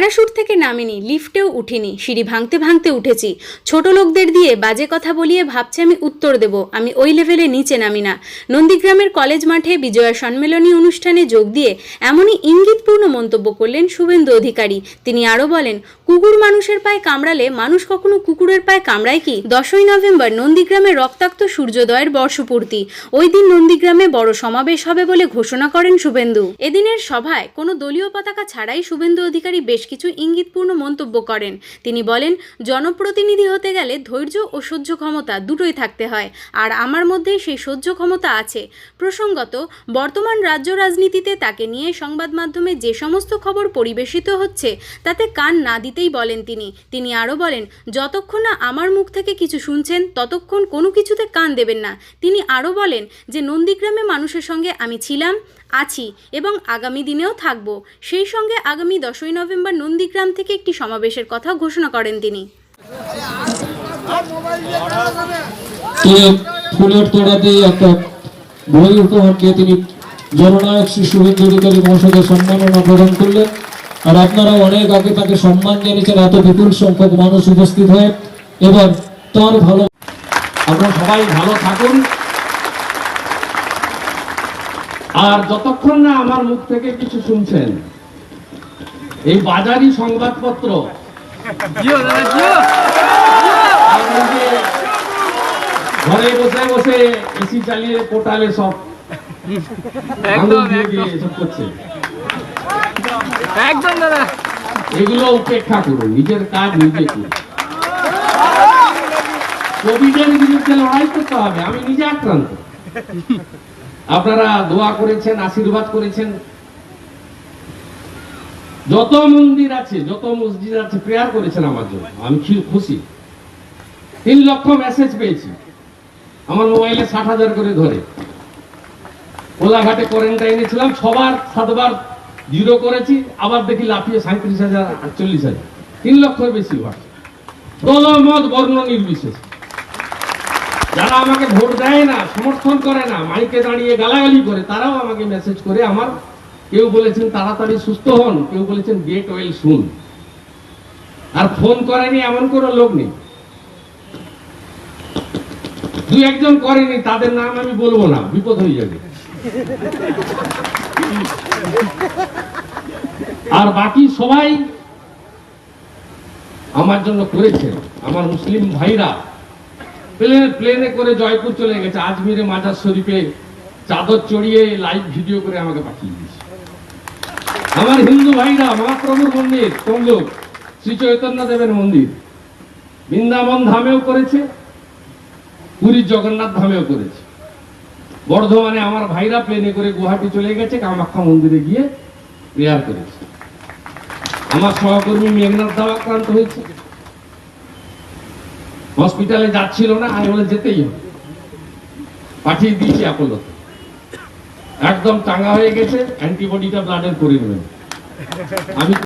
Parachute থেকে নামিনি, লিফটেও উঠিনি। সিঁড়ি ভাঙতে ভাঙতে উঠেছি। ছোট লোকদের দিয়ে বাজে কথা বলিয়ে ভাবছে আমি উত্তর দেব। আমি ওই লেভেলে নিচে নামি না। নন্দীগ্রামের কলেজ মাঠে বিজয়া সম্মেলনী অনুষ্ঠানে যোগ দিয়ে এমনই ইঙ্গিতপূর্ণ মন্তব্য করলেন শুভেন্দু অধিকারী। তিনি আরও বলেন, কুকুর মানুষের পায়ে কামড়ালে মানুষ কখনো কুকুরের পায়ে কামড়ায় কি? দশই নভেম্বর, নন্দীগ্রামে রক্তাক্ত সূর্যোদয়ের বর্ষপূর্তি। ওই দিন নন্দীগ্রামে বড় সমাবেশ হবে বলে ঘোষণা করেন শুভেন্দু। এদিনের সভায় কোনো দলীয় পতাকা ছাড়াই শুভেন্দু অধিকারী বেশ কিছু ইঙ্গিতপূর্ণ মন্তব্য করেন। তিনি বলেন, জনপ্রতিনিধি হতে গেলে ধৈর্য ও সহ্য ক্ষমতা দুটোই থাকতে হয়, আর আমার মধ্যে সেই সহ্য ক্ষমতা আছে। প্রসঙ্গত, বর্তমান রাজ্য রাজনীতিতে তাকে নিয়ে সংবাদ মাধ্যমে যে সমস্ত খবর পরিবেশিত হচ্ছে, তাতে কান না দিতেই বলেন তিনি। তিনি আরও বলেন, যতক্ষণ না আমার মুখ থেকে কিছু শুনছেন, ততক্ষণ কোনো কিছুতে কান দেবেন না। তিনি আরও বলেন, যে নন্দীগ্রামে মানুষের সঙ্গে আমি ছিলাম, আছি এবং আগামী দিনেও থাকব। সেই সঙ্গে আগামী দশই নভেম্বর নন্দীগ্রাম থেকে একটি সমাবেশের কথা ঘোষণা করেন তিনি। ফুলের তোড়া দিয়ে একটা বই উপহারকে তিনি জননায়ক শ্রী শুভেন্দু অধিকারী মহাশয়কে সম্মাননা প্রদান করলেন। আর আপনারা অনেক আগে তাকে সম্মান জানিয়েছেন, এত বিপুল সংখ্যক মানুষ উপস্থিত হয়ে। এবার তার ভালো আপনারা সবাই ভালো থাকুন। আর যতক্ষণ না আমার মুখ থেকে কিছু শুনছেন এই বাজারি সংবাদপত্র। ঘরে বসে বসে এসি চালিয়ে পোর্টালে সব করছে। একদম দাদা। এগুলো উপেক্ষা করুন নিজের কাজ নিজে করুন কোভিডের বিরুদ্ধে লড়াই করতে হবে আমি নিজে আক্রান্ত। আপনারা দোয়া করেছেন আশীর্বাদ করেছেন যত মন্দির আছে, যত মসজিদ আছে, প্রেয়ার করেছেন আমার জন্য। আমি খুশি। তিন লক্ষ মেসেজ পেয়েছি। আমার মোবাইলে ষাট হাজার করে ধরে। কোলাঘাটে কোয়ারেন্টাইনে ছিলাম সবার সাতবার জিরো করেছি, আবার দেখি লাফিয়ে সাঁত্রিশ হাজার, আটচল্লিশ হাজার। তিন লক্ষের বেশি হয় দল মত বর্ণ নির্বিশেষে। যারা আমাকে ভোট দেয় না, সমর্থন করে না, মাইকে দাঁড়িয়ে গালাগালি করে, তারাও আমাকে মেসেজ করে আমার কেউ বলেছেন তাড়াতাড়ি সুস্থ হন, কেউ বলেছেন গেট ওয়েল শুন আর ফোন করেনি এমন কোনো লোক নেই। দুই একজন করেনি, তাদের নাম আমি বলব না, বিপদ হয়ে যাবে। আর বাকি সবাই আমার জন্য করেছে। আমার মুসলিম ভাইরা, প্লেনে প্লেনে করে জয়পুর চলে গেছে। আজমিরে মাজার শরীফে চাদর চড়িয়ে লাইভ ভিডিও করে আমাকে পাঠিয়ে দিয়েছে। আমার হিন্দু ভাইরা, মহাপ্রভুর মন্দির তমলুক শ্রী চৈতন্য দেবের মন্দির। বৃন্দাবন ধামেও করেছে, পুরীর জগন্নাথ ধামেও করেছে। বর্ধমানে আমার ভাইরা প্লেনে করে গুয়াহাটি চলে গেছে, কামাখ্যা মন্দিরে গিয়ে প্রেয়ার করেছে। আমার সহকর্মী মেঘনাথ দাও আক্রান্ত হয়েছে। হসপিটালে যাচ্ছিল না, আমি বলে যেতেই হবে। পাঠিয়ে দিয়েছি অ্যাপোলোতে একদম টাঙ্গা হয়ে গেছে অ্যান্টিবডিটা ব্লাডের করে নেবেন। আমি